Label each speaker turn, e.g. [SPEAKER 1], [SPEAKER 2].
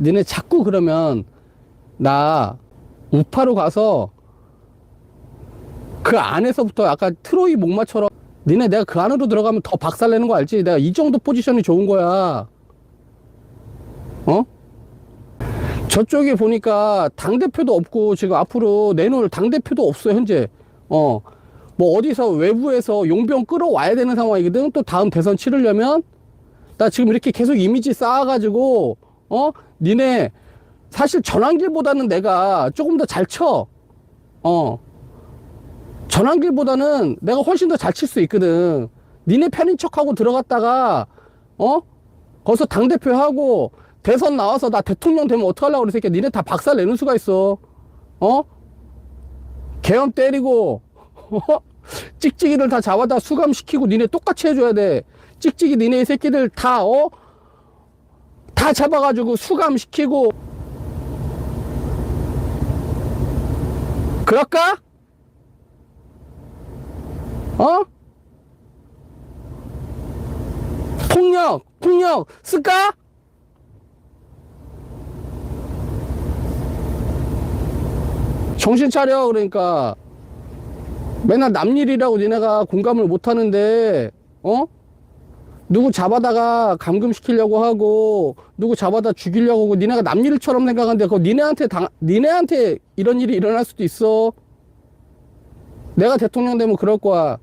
[SPEAKER 1] 니네 자꾸 그러면 나 우파로 가서 그 안에서부터 아까 트로이 목마처럼 니네 내가 그 안으로 들어가면 더 박살내는 거 알지? 내가 이 정도 포지션이 좋은 거야. 어? 저쪽에 보니까 당대표도 없고 지금 앞으로 내놓을 당대표도 없어 현재 어 뭐 어디서 외부에서 용병 끌어와야 되는 상황이거든 또 다음 대선 치르려면 나 지금 이렇게 계속 이미지 쌓아가지고 어 니네 사실 전환길보다는 내가 조금 더 잘 쳐. 어. 전환길보다는 내가 훨씬 더 잘 칠 수 있거든. 니네 편인 척하고 들어갔다가, 어? 거기서 당대표 하고, 대선 나와서 나 대통령 되면 어떡하려고 그래, 새끼야. 니네 다 박살 내는 수가 있어. 어? 개엄 때리고, 어? 찍찍이들 다 잡아다 수감시키고 니네 똑같이 해줘야 돼. 찍찍이 니네 이 새끼들 다, 어? 다 잡아가지고 수감시키고, 그럴까? 어? 폭력, 폭력 쓸까? 정신 차려 그러니까 맨날 남 일이라고 니네가 공감을 못 하는데 어? 누구 잡아다가 감금시키려고 하고 누구 잡아다 죽이려고 하고 니네가 남 일처럼 생각하는데 그거 니네한테 당 니네한테 이런 일이 일어날 수도 있어. 내가 대통령 되면 그럴 거야